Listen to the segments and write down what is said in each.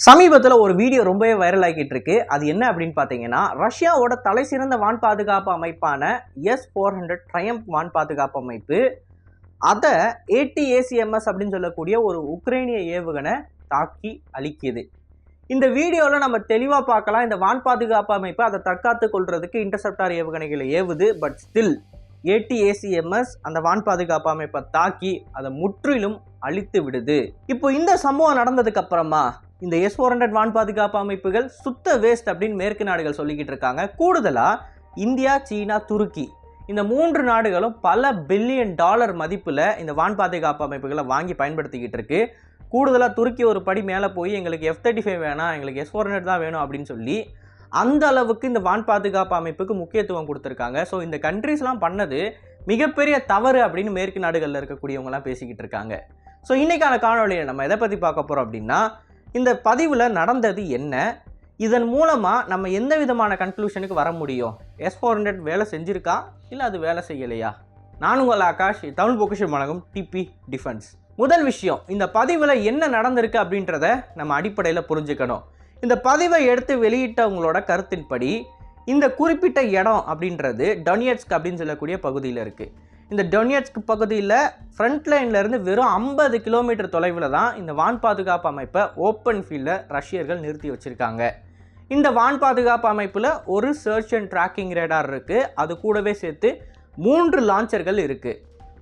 சமீபத்தில் ஒரு வீடியோ ரொம்பவே வைரல் ஆகிட்டு இருக்கு அது என்ன அப்படின்னு பார்த்தீங்கன்னா ரஷ்யாவோட தலை சிறந்த வான் பாதுகாப்பு அமைப்பான எஸ் ஃபோர் ஹண்ட்ரட் ட்ரையம்ப் வான் பாதுகாப்பு அமைப்பு. அதை ஏடிஏசிஎம்எஸ் அப்படின்னு சொல்லக்கூடிய ஒரு உக்ரைனிய ஏவுகணை தாக்கி அழிக்குது. இந்த வீடியோவில் நம்ம தெளிவாக பார்க்கலாம். இந்த வான் பாதுகாப்பு அமைப்பு அதை தற்காத்து கொள்றதுக்கு இன்டர்செப்டார் ஏவுகணைகளை ஏவுது. பட் ஸ்டில் ஏடிஏசிஎம்எஸ் அந்த வான் பாதுகாப்பு அமைப்பை தாக்கி அதை முற்றிலும் அழித்து விடுது. இப்போ இந்த சம்பவம் நடந்ததுக்கு அப்புறமா இந்த எஸ் ஃபோர் ஹண்ட்ரட் வான் பாதுகாப்பு அமைப்புகள் சுத்த வேஸ்ட் அப்படின்னு மேற்கு நாடுகள் சொல்லிக்கிட்டு இருக்காங்க. கூடுதலாக இந்தியா சீனா துருக்கி இந்த மூன்று நாடுகளும் பல பில்லியன் டாலர் மதிப்பில் இந்த வான் பாதுகாப்பு அமைப்புகளை வாங்கி பயன்படுத்திக்கிட்டு இருக்கு. கூடுதலாக துருக்கி ஒரு படி மேலே போய் எங்களுக்கு எஃப் தேர்ட்டி ஃபைவ் வேணாம் எங்களுக்கு எஸ் ஃபோர் ஹண்ட்ரட் தான் வேணும் அப்படின்னு சொல்லி அந்த அளவுக்கு இந்த வான் பாதுகாப்பு அமைப்புக்கு முக்கியத்துவம் கொடுத்துருக்காங்க. ஸோ இந்த கண்ட்ரீஸ்லாம் பண்ணது மிகப்பெரிய தவறு அப்படின்னு மேற்கு நாடுகளில் இருக்கக்கூடியவங்களாம் பேசிக்கிட்டு இருக்காங்க. ஸோ இன்றைக்கான காணொலியில் நம்ம எதை பற்றி பார்க்க போகிறோம் அப்படின்னா இந்த பதிவில் நடந்தது என்ன? இதன் மூலமாக நம்ம எந்த விதமான கன்க்ளூஷனுக்கு வர முடியும்? எஸ் ஃபோர் ஹண்ட்ரட் வேலை செஞ்சுருக்கா? இல்லை அது வேலை செய்யலையா? நான் உங்கள் ஆகாஷ் தமிழ் பொக்கிஷன் வழங்கும் டிபி டிஃபென்ஸ் முதல் விஷயம் இந்த பதிவில் என்ன நடந்திருக்கு அப்படின்றத நம்ம அடிப்படையில் புரிஞ்சுக்கணும். இந்த பதிவை எடுத்து வெளியிட்டவங்களோட கருத்தின்படி இந்த குறிப்பிட்ட இடம் அப்படின்றது டொனியட்ஸ்க் அப்படின்னு சொல்லக்கூடிய பகுதியில் இருக்குது இந்த டொனியட்ஸ்க் பகுதியில் ஃப்ரண்ட் லைன்லேருந்து வெறும் ஐம்பது கிலோமீட்டர் தொலைவில் தான் இந்த வான் பாதுகாப்பு அமைப்பை ஓப்பன் ஃபீல்டில் ரஷ்யர்கள் நிறுத்தி வச்சுருக்காங்க. இந்த வான் பாதுகாப்பு அமைப்பில் ஒரு சர்ச் அண்ட் ட்ராக்கிங் ரேடார் இருக்குது அது கூடவே சேர்த்து மூன்று லான்ச்சர்கள் இருக்குது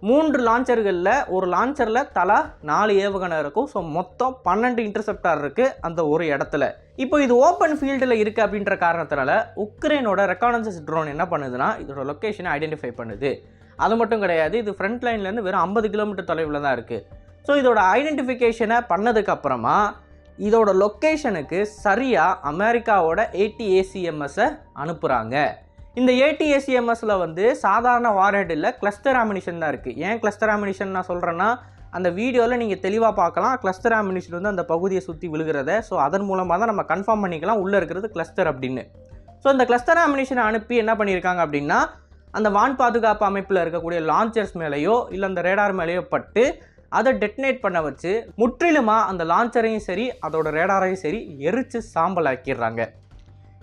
மூன்று லான்ச்சர்களில் ஒரு லான்ச்சரில் தலா நாலு ஏவுகணை இருக்கும். ஸோ மொத்தம் பன்னெண்டு இன்டர்செப்டார் இருக்குது அந்த ஒரு இடத்துல. இப்போ இது ஓப்பன் ஃபீல்டில் இருக்குது அப்படின்ற காரணத்தினால உக்ரைனோட ரெக்கானன்சஸ் ட்ரோன் என்ன பண்ணுதுன்னா இதோட லொக்கேஷனை ஐடென்டிஃபை பண்ணுது. அது மட்டும் கிடையாது இது ஃப்ரண்ட் லைன்லேருந்து வெறும் ஐம்பது கிலோமீட்டர் தொலைவில் தான் இருக்குது ஸோ இதோட ஐடென்டிஃபிகேஷனை பண்ணதுக்கப்புறமா இதோட லொக்கேஷனுக்கு சரியாக அமெரிக்காவோட ஏடிஏசிஎம்எஸை அனுப்புகிறாங்க இந்த ஏடிஏசிஎம்எஸில் வந்து சாதாரண வார்ஹெட் இல்லை கிளஸ்டர் ஆமினிஷன் தான் இருக்குது ஏன் கிளஸ்டர் ஆமினிஷன் நான் சொல்கிறேன்னா அந்த வீடியோவில் நீங்கள் தெளிவாக பார்க்கலாம். கிளஸ்டர் ஆமினிஷன் வந்து அந்த பகுதியை சுற்றி விழுகிறத. ஸோ அதன் மூலமாக தான் நம்ம கன்ஃபார்ம் பண்ணிக்கலாம். உள்ளே இருக்கிறது கிளஸ்டர் அப்படின்னு. ஸோ இந்த கிளஸ்டர் ஆமினிஷனை அனுப்பி என்ன பண்ணியிருக்காங்க அப்படின்னா அந்த வான் பாதுகாப்பு அமைப்பில் இருக்கக்கூடிய லான்ச்சர்ஸ் மேலேயோ இல்லை அந்த ரேடார் மேலேயோ பட்டு அதை டெட்னேட் பண்ண வச்சு முற்றிலுமாக அந்த லான்ச்சரையும் சரி அதோட ரேடாரையும் சரி எரித்து சாம்பல் ஆக்கிடுறாங்க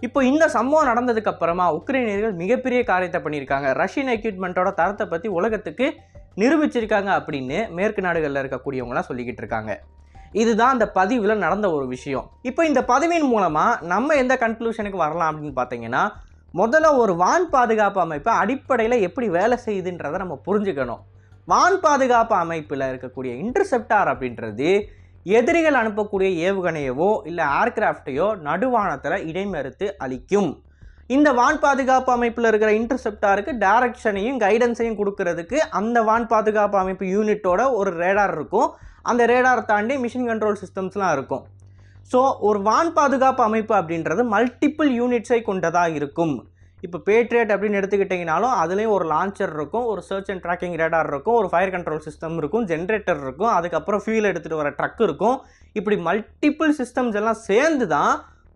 இப்போ இந்த சம்பவம் நடந்ததுக்கு அப்புறமா உக்ரைனியர்கள் மிகப்பெரிய காரியத்தை பண்ணியிருக்காங்க. ரஷ்யன் எக்யூப்மெண்ட்டோட தரத்தை பற்றி உலகத்துக்கு நிரூபிச்சிருக்காங்க அப்படின்னு மேற்கு நாடுகளில் இருக்கக்கூடியவங்களாம் சொல்லிக்கிட்டு இருக்காங்க. இதுதான் அந்த பதிவில் நடந்த ஒரு விஷயம். இப்போ இந்த பதிவின் மூலமாக நம்ம எந்த கன்க்ளூஷனுக்கு வரலாம் அப்படின்னு பார்த்தீங்கன்னா முதல்ல ஒரு வான் பாதுகாப்பு அமைப்பு அடிப்படையில் எப்படி வேலை செய்யுதுன்றதை நம்ம புரிஞ்சுக்கணும். வான் பாதுகாப்பு அமைப்பில் இருக்கக்கூடிய இன்டர்செப்டார் அப்படின்றது எதிரிகள் அனுப்பக்கூடிய ஏவுகணையவோ இல்லை ஏர்கிராஃப்டையோ நடுவானத்தில் இடைமறுத்து அளிக்கும் இந்த வான் பாதுகாப்பு அமைப்பில் இருக்கிற இன்டர்செப்டாருக்கு டைரக்ஷனையும் கைடன்ஸையும் கொடுக்கறதுக்கு அந்த வான் பாதுகாப்பு அமைப்பு யூனிட்டோட ஒரு ரேடார் இருக்கும். அந்த ரேடார் தாண்டி மிஷின் கண்ட்ரோல் சிஸ்டம்ஸ்லாம் இருக்கும். ஸோ ஒரு வான் பாதுகாப்பு அமைப்பு அப்படின்றது மல்டிப்புள் யூனிட்ஸை கொண்டதாக இருக்கும். இப்போ பேட்ரியட் அப்படின்னு எடுத்துக்கிட்டிங்கனாலும் அதுலேயும் ஒரு லான்ச்சர் இருக்கும் ஒரு சர்ச் அண்ட் ட்ராக்கிங் ரேடார் இருக்கும் ஒரு ஃபயர் கண்ட்ரோல் சிஸ்டம் இருக்கும் ஜென்ரேட்டர் இருக்கும் அதுக்கப்புறம் ஃபியூல் எடுத்துகிட்டு வர ட்ரக் இருக்கும். இப்படி மல்டிப்புள் சிஸ்டம்ஸ் எல்லாம் சேர்ந்து தான்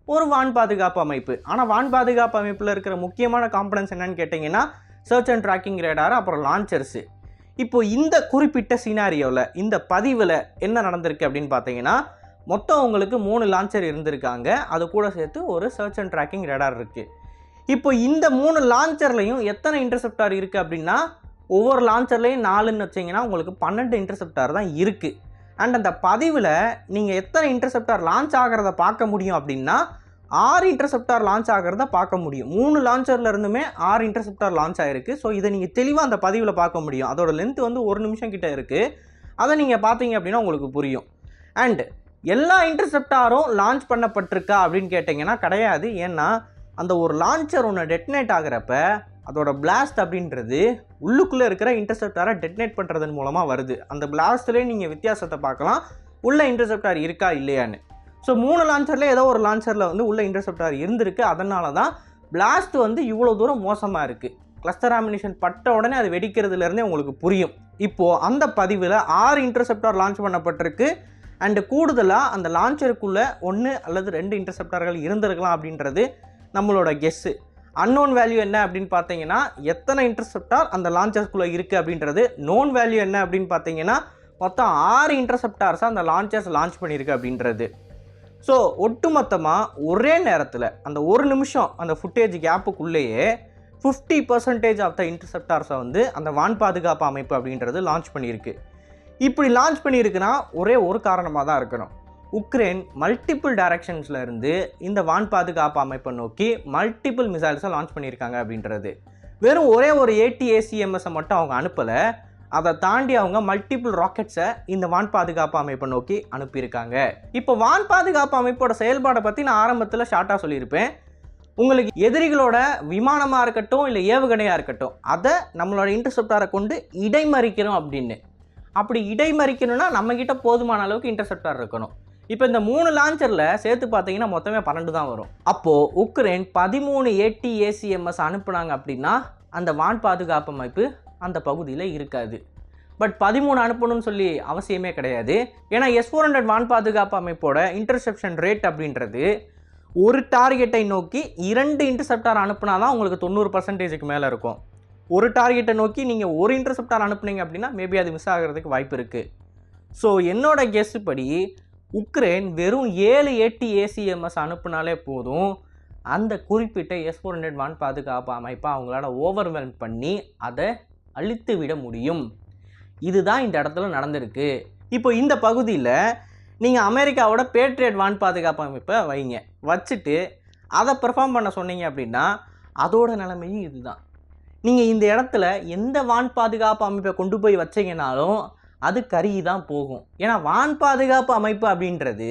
ஒரு வான் பாதுகாப்பு அமைப்பு. ஆனால் வான் பாதுகாப்பு அமைப்பில் இருக்கிற முக்கியமான காம்பனன்ஸ் என்னன்னு கேட்டிங்கன்னா சர்ச் அண்ட் ட்ராக்கிங் ரேடார் அப்புறம் லான்ச்சர்ஸு இப்போது இந்த குறிப்பிட்ட சினாரியோவில் இந்த பதிவில் என்ன நடந்திருக்கு அப்படின்னு பார்த்தீங்கன்னா மொத்தம் உங்களுக்கு மூணு லான்ச்சர் இருந்திருக்காங்க. அது கூட சேர்த்து ஒரு சர்ச் அண்ட் ட்ராக்கிங் ரேடார் இருக்குது இப்போ இந்த மூணு லான்ச்சர்லையும் எத்தனை இன்டர்செப்டார் இருக்குது அப்படின்னா ஒவ்வொரு லான்ச்சர்லையும் நாலுன்னு வச்சிங்கன்னா உங்களுக்கு பன்னெண்டு இன்டர்செப்டார் தான் இருக்குது அண்ட் அந்த பதிவில் நீங்கள் எத்தனை இன்டர்செப்டார் லான்ச் ஆகிறத பார்க்க முடியும் அப்படின்னா ஆறு இன்டர்செப்டார் லான்ச் ஆகிறத பார்க்க முடியும். மூணு லான்ச்சரில் இருந்துமே ஆறு இன்டர்செப்டார் லான்ச் ஆகிருக்கு ஸோ இதை நீங்கள் தெளிவாக அந்த பதிவில் பார்க்க முடியும். அதோட லென்த் வந்து ஒரு நிமிஷம் கிட்டே இருக்குது அதை நீங்கள் பார்த்தீங்க அப்படின்னா உங்களுக்கு புரியும். அண்டு எல்லா இன்டர்செப்டாரும் லான்ச் பண்ணப்பட்டிருக்கா அப்படின்னு கேட்டிங்கன்னா கிடையாது. ஏன்னா அந்த ஒரு லான்ச்சர் ஒன்று டெட்னேட் ஆகிறப்ப அதோட பிளாஸ்ட் அப்படின்றது உள்ளுக்குள்ளே இருக்கிற இன்டர்செப்டாரை டெட்னேட் பண்ணுறதன் மூலமாக வருது. அந்த பிளாஸ்ட்லேயே நீங்கள் வித்தியாசத்தை பார்க்கலாம். உள்ள இன்டர்செப்டார் இருக்கா இல்லையான்னு. ஸோ மூணு லான்ச்சரில் ஏதோ ஒரு லான்ச்சரில் வந்து உள்ள இன்டர்செப்டார் இருந்திருக்கு. அதனால தான் பிளாஸ்ட் வந்து இவ்வளோ தூரம் மோசமாக இருக்குது கிளஸ்டர் ஆமினேஷன் பட்ட உடனே அது வெடிக்கிறதுலேருந்தே உங்களுக்கு புரியும். இப்போது அந்த பதிவில் ஆறு இன்டர்செப்டார் லான்ச் பண்ணப்பட்டிருக்கு. அண்டு கூடுதலாக அந்த லான்ச்சருக்குள்ளே ஒன்று அல்லது ரெண்டு இன்டர்செப்டார்கள் இருந்திருக்கலாம் அப்படின்றது நம்மளோட கெஸ்ஸு அன்னோன் வேல்யூ என்ன அப்படின்னு பார்த்தீங்கன்னா எத்தனை இன்டர்செப்டார் அந்த லான்ச்சர்ஸ்குள்ளே இருக்குது அப்படின்றது. நோன் வேல்யூ என்ன அப்படின்னு பார்த்தீங்கன்னா மொத்தம் ஆறு இன்டர்செப்டார்ஸாக அந்த லான்ச்சர்ஸ் லான்ச் பண்ணியிருக்கு அப்படின்றது. ஸோ ஒட்டுமொத்தமாக ஒரே நேரத்தில் அந்த ஒரு நிமிஷம் அந்த ஃபுட்டேஜ் கேப்புக்குள்ளேயே ஃபிஃப்டி பர்சன்டேஜ் ஆஃப் த இன்டர்செப்டார்ஸை வந்து அந்த வான் பாதுகாப்பு அமைப்பு அப்படின்றது லான்ச் பண்ணியிருக்கு. இப்படி லான்ச் பண்ணியிருக்குன்னா ஒரே ஒரு காரணமாக தான் இருக்கணும். உக்ரைன் மல்டிபிள் டைரக்ஷன்ஸில் இருந்து இந்த வான் பாதுகாப்பு அமைப்பை நோக்கி மல்டிபிள் மிசைல்ஸை லான்ச் பண்ணியிருக்காங்க அப்படின்றது. வெறும் ஒரே ஒரு ஏடிஏசிஎம்எஸை மட்டும் அவங்க அனுப்பலை. அதை தாண்டி அவங்க மல்டிபிள் ராக்கெட்ஸை இந்த வான் பாதுகாப்பு அமைப்பை நோக்கி அனுப்பியிருக்காங்க. இப்போ வான் பாதுகாப்பு அமைப்போட செயல்பாடை பற்றி நான் ஆரம்பத்தில் ஷார்ட்டாக சொல்லியிருப்பேன். உங்களுக்கு எதிரிகளோட விமானமாக இருக்கட்டும் இல்லை ஏவுகணையாக இருக்கட்டும் அதை நம்மளோட இன்டர்செப்டாரை கொண்டு இடைமறிக்கிறோம் அப்படின்னு. அப்படி இடைமறிக்கணும்னா நம்மக்கிட்ட போதுமான அளவுக்கு இன்டர்செப்டார் இருக்கணும். இப்போ இந்த மூணு லான்ச்சரில் சேர்த்து பார்த்தீங்கன்னா மொத்தமே பன்னெண்டு தான் வரும். அப்போது உக்ரைன் பதிமூணு ஏடிஏசிஎம்எஸ் அனுப்புனாங்க அப்படின்னா அந்த வான் பாதுகாப்பு அமைப்பு அந்த பகுதியில் இருக்காது. பட் பதிமூணு அனுப்பணும்னு சொல்லி அவசியமே கிடையாது. ஏன்னா எஸ் ஃபோர் ஹண்ட்ரட் வான் பாதுகாப்பு அமைப்போட இன்டர்செப்ஷன் ரேட் அப்படின்றது ஒரு டார்கெட்டை நோக்கி இரண்டு இன்டர்செப்டார் அனுப்புனா தான் உங்களுக்கு தொண்ணூறு பர்சன்டேஜுக்கு மேலே இருக்கும். ஒரு டார்கெட்டை நோக்கி நீங்கள் ஒரு இன்டர்செப்டார் அனுப்புனீங்க அப்படின்னா மேபி அது மிஸ் ஆகிறதுக்கு வாய்ப்பு இருக்குது ஸோ என்னோட கெஸ் படி உக்ரைன் வெறும் ஏழு ஏடி ஏசிஎம்எஸ் அனுப்புனாலே போதும். அந்த குறிப்பிட்ட எஸ் ஃபோர் ஹண்ட்ரட் வான் பாதுகாப்பு அமைப்பை அவங்களால ஓவர்வெல்ம் பண்ணி அதை அழித்து விட முடியும். இதுதான் இந்த இடத்துல நடந்திருக்கு. இப்போ இந்த பகுதியில் நீங்கள் அமெரிக்காவோட பேட்ரியட் வான் பாதுகாப்பு அமைப்பை வைங்க. வச்சுட்டு அதை பெர்ஃபார்ம் பண்ண சொன்னீங்க அப்படின்னா அதோட நிலைமையும் இதுதான். நீங்கள் இந்த இடத்துல எந்த வான் பாதுகாப்பு அமைப்பை கொண்டு போய் வச்சீங்கனாலும் அது கருகி தான் போகும். ஏன்னா வான் பாதுகாப்பு அமைப்பு அப்படின்றது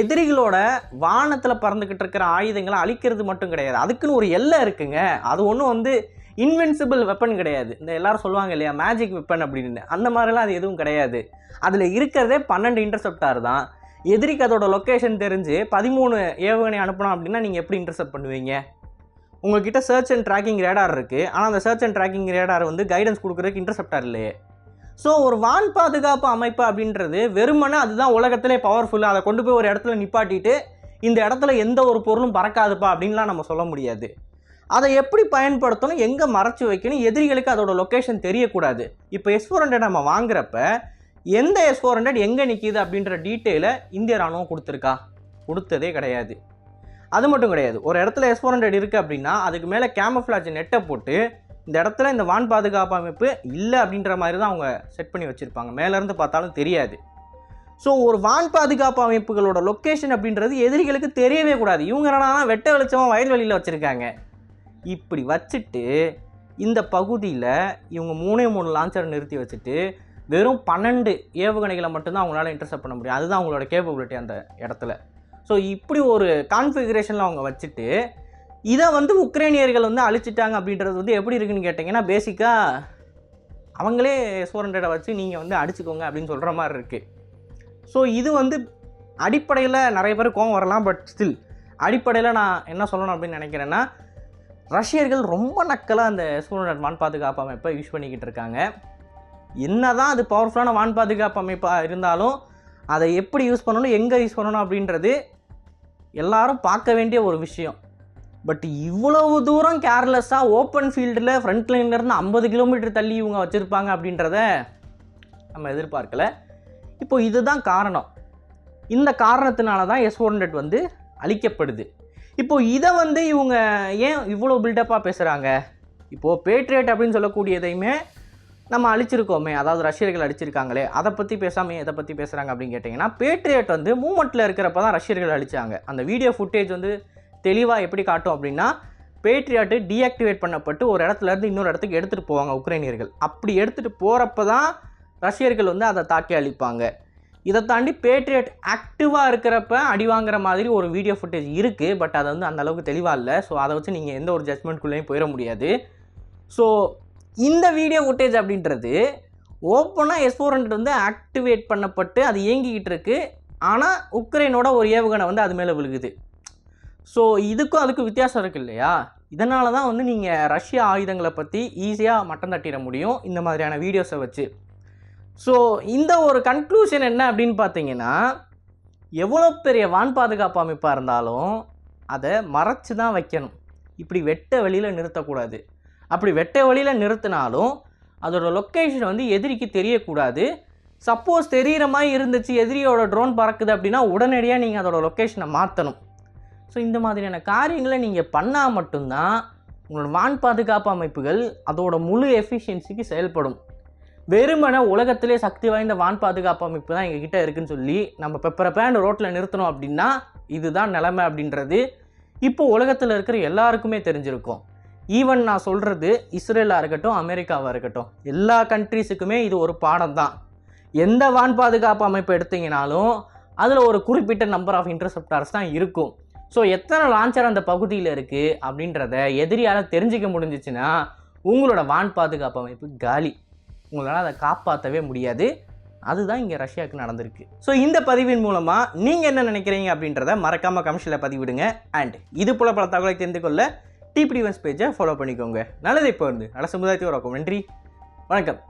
எதிரிகளோட வானத்தில் பறந்துக்கிட்டு இருக்கிற ஆயுதங்களை அழிக்கிறது மட்டும் கிடையாது. அதுக்குன்னு ஒரு எல்லை இருக்குங்க. அது ஒன்றும் வந்து இன்வென்சிபிள் வெப்பன் கிடையாது. இந்த எல்லாரும் சொல்லுவாங்க இல்லையா மேஜிக் வெப்பன் அப்படின்னு. அந்த மாதிரிலாம் அது எதுவும் கிடையாது. அதில் இருக்கிறதே பன்னெண்டு இன்டர்செப்டார் தான். எதிரிக்கு அதோட லொக்கேஷன் தெரிஞ்சு பதிமூணு ஏவுகணை அனுப்பணும் அப்படின்னா நீங்கள் எப்படி இன்டர்செப்ட் பண்ணுவீங்க? உங்ககிட்ட சர்ச் அண்ட் ட்ராக்கிங் ரேடார் இருக்குது ஆனால் அந்த சர்ச் அண்ட் ட்ராக்கிங் ரேடார் வந்து கைடன்ஸ் கொடுக்குறதுக்கு இன்டர்செப்டார் இல்லையே. ஸோ ஒரு வான் பாதுகாப்பு அமைப்பு அப்படின்றது வெறுமனே அதுதான் உலகத்திலே பவர்ஃபுல்லாக அதை கொண்டு போய் ஒரு இடத்துல நிப்பாட்டிட்டு இந்த இடத்துல எந்த ஒரு பொருளும் பறக்காதுப்பா அப்படின்லாம் நம்ம சொல்ல முடியாது. அதை எப்படி பயன்படுத்தணும் எங்கே மறைச்சி வைக்கணும் எதிரிகளுக்கு அதோட லொக்கேஷன் தெரியக்கூடாது. இப்போ எஸ் ஃபோர் ஹண்ட்ரட் நம்ம வாங்குறப்ப எந்த எஸ் ஃபோர் ஹண்ட்ரட் எங்கே நிற்கிது அப்படின்ற டீட்டெயிலை இந்திய ராணுவம் கொடுத்துருக்கா? கொடுத்ததே கிடையாது. அது மட்டும் கிடையாது. ஒரு இடத்துல எஸ் ஃபோர் ஹண்ட்ரட் இருக்குது அப்படின்னா அதுக்கு மேலே கேமஃப்ளாஜ் நெட்டை போட்டு இந்த இடத்துல இந்த வான் பாதுகாப்பு அமைப்பு இல்லை அப்படின்ற மாதிரி தான் அவங்க செட் பண்ணி வச்சுருப்பாங்க. மேலேருந்து பார்த்தாலும் தெரியாது. ஸோ ஒரு வான் பாதுகாப்பு அமைப்புகளோட லொக்கேஷன் அப்படின்றது எதிரிகளுக்கு தெரியவே கூடாது. இவங்க என்னன்னா வெட்ட வெளிச்சமாக வயல்வெளியில் வச்சுருக்காங்க. இப்படி வச்சுட்டு இந்த பகுதியில் இவங்க மூணே மூணு லான்ச்சர் நிறுத்தி வச்சுட்டு வெறும் பன்னெண்டு ஏவுகணைகளை மட்டும்தான் அவங்களால இன்டர்செப்ட் பண்ண முடியும். அதுதான் அவங்களோட கேப்பபிலிட்டி அந்த இடத்துல. ஸோ இப்படி ஒரு கான்ஃபிகரேஷனில் அவங்க வச்சுட்டு இதை வந்து உக்ரைனியர்கள் வந்து அழிச்சிட்டாங்க அப்படின்றது வந்து எப்படி இருக்குன்னு கேட்டிங்கன்னா பேசிக்காக அவங்களே ஃபோர் ஹண்ட்ரடை வச்சு நீங்கள் வந்து அடிச்சுக்கோங்க அப்படின்னு சொல்கிற மாதிரி இருக்குது ஸோ இது வந்து அடிப்படையில் நிறைய பேர் கோவம் வரலாம் பட் ஸ்டில் அடிப்படையில் நான் என்ன சொல்லணும் அப்படின்னு நினைக்கிறேன்னா ரஷ்யர்கள் ரொம்ப நக்கலாக அந்த ஃபோர் வான் பாதுகாப்பு அமைப்பை யூஸ் பண்ணிக்கிட்டு இருக்காங்க. என்ன தான் அது பவர்ஃபுல்லான வான் பாதுகாப்பு அமைப்பாக இருந்தாலும் அதை எப்படி யூஸ் பண்ணணும் எங்கே யூஸ் பண்ணணும் அப்படின்றது எல்லாரும் பார்க்க வேண்டிய ஒரு விஷயம். பட் இவ்வளவு தூரம் கேர்லெஸ்ஸாக ஓப்பன் ஃபீல்டில் ஃப்ரண்ட் லைன்லேருந்து ஐம்பது கிலோமீட்டர் தள்ளி இவங்க வச்சுருப்பாங்க அப்படின்றத நம்ம எதிர்பார்க்கல. இப்போ இதுதான் காரணம். இந்த காரணத்தினால தான் எஸ் ஃபோர் ஹண்ட்ரட் வந்து அழிக்கப்படுது. இப்போ இதை வந்து இவங்க ஏன் இவ்வளோ பில்டப்பாக பேசுகிறாங்க இப்போது பேட்ரியட் அப்படின்னு சொல்லக்கூடியதையுமே நம்ம அழிச்சிருக்கோமே அதாவது ரஷ்யர்கள் அடிச்சிருக்காங்களே அதை பற்றி பேசாமல் எதை பற்றி பேசுகிறாங்க அப்படின்னு கேட்டிங்கன்னா பேட்ரியட் வந்து மூமெண்ட்டில் இருக்கிறப்ப தான் ரஷ்யர்கள் அழிச்சாங்க. அந்த வீடியோ ஃபுட்டேஜ் வந்து தெளிவாக எப்படி காட்டும் அப்படின்னா பேட்ரியாட்டு டீஆக்டிவேட் பண்ணப்பட்டு ஒரு இடத்துல இருந்து இன்னொரு இடத்துக்கு எடுத்துகிட்டு போவாங்க உக்ரைனியர்கள். அப்படி எடுத்துகிட்டு போகிறப்ப தான் ரஷ்யர்கள் வந்து அதை தாக்கி அழிப்பாங்க. இதை தாண்டி பேட்ரியட் ஆக்டிவாக இருக்கிறப்ப அடி வாங்குற மாதிரி ஒரு வீடியோ ஃபுட்டேஜ் இருக்குது பட் அதை வந்து அந்த அளவுக்கு தெளிவாக இல்லை. ஸோ அதை வச்சு நீங்கள் எந்த ஒரு ஜட்மெண்ட்குள்ளேயும் போயிட முடியாது. ஸோ இந்த வீடியோ ஃபுட்டேஜ் அப்படின்றது ஓப்பனாக எஸ் ஃபோர் ஹண்ட்ரட் வந்து ஆக்டிவேட் பண்ணப்பட்டு அது இயங்கிக்கிட்டு இருக்குது ஆனால் உக்ரைனோட ஒரு ஏவுகணை வந்து அது மேலே விழுகுது. ஸோ இதுக்கும் அதுக்கும் வித்தியாசம் இருக்கு இல்லையா? இதனால தான் வந்து நீங்கள் ரஷ்ய ஆயுதங்களை பற்றி ஈஸியாக மட்டம் தட்டிட முடியும் இந்த மாதிரியான வீடியோஸை வச்சு. ஸோ இந்த ஒரு கன்க்ளூஷன் என்ன அப்படின்னு பார்த்தீங்கன்னா எவ்வளோ பெரிய வான் பாதுகாப்பு அமைப்பாக இருந்தாலும் அதை மறைச்சு தான் வைக்கணும். இப்படி வெட்ட வெளியில் நிறுத்தக்கூடாது. அப்படி வெட்ட வழியில் நிறுத்தினாலும் அதோடய லொக்கேஷன் வந்து எதிரிக்கு தெரியக்கூடாது. சப்போஸ் தெரிகிற மாதிரி இருந்துச்சு எதிரியோட ட்ரோன் பறக்குது அப்படின்னா உடனடியாக நீங்கள் அதோடய லொக்கேஷனை மாற்றணும் ஸோ இந்த மாதிரியான காரியங்களை நீங்கள் பண்ணால் மட்டும்தான் உங்களோட வான் பாதுகாப்பு அமைப்புகள் அதோட முழு எஃபிஷியன்சிக்கு செயல்படும். வெறுமன உலகத்திலே சக்தி வாய்ந்த வான் பாதுகாப்பு அமைப்பு தான் எங்ககிட்ட இருக்குன்னு சொல்லி நம்ம பெப்பரை பேண்ட் ரோட்டில் நிறுத்தணும் அப்படின்னா இதுதான் நிலைமை அப்படின்றது இப்போ உலகத்தில் இருக்கிற எல்லாருக்குமே தெரிஞ்சிருக்கும். ஈவன் நான் சொல்கிறது இஸ்ரேலாக இருக்கட்டும் அமெரிக்காவாக இருக்கட்டும் எல்லா கண்ட்ரீஸுக்குமே இது ஒரு பாடம் தான் எந்த வான் பாதுகாப்பு அமைப்பு எடுத்தீங்கனாலும் அதில் ஒரு குறிப்பிட்ட நம்பர் ஆஃப் இன்டர்செப்டார்ஸ் தான் இருக்கும். ஸோ எத்தனை லான்ச்சர் அந்த பகுதியில் இருக்குது அப்படின்றத எதிரியால் தெரிஞ்சிக்க முடிஞ்சிச்சுன்னா உங்களோட வான் பாதுகாப்பு அமைப்பு காலி. உங்களால் அதை காப்பாற்றவே முடியாது. அதுதான் இங்கே ரஷ்யாவுக்கு நடந்திருக்கு. ஸோ இந்த பதிவின் மூலமாக நீங்கள் என்ன நினைக்கிறீங்க அப்படின்றத மறக்காமல் கமிஷனில் பதிவிடுங்க. அண்ட் இது போல பல தகவலை தெரிந்து கொள்ள டிபிடிவன்ஸ் பேஜை ஃபாலோ பண்ணிக்கோங்க. நல்லது இப்போ வந்து. நல்ல சமுதாயத்தை உருவாக்கும் நன்றி. வணக்கம்.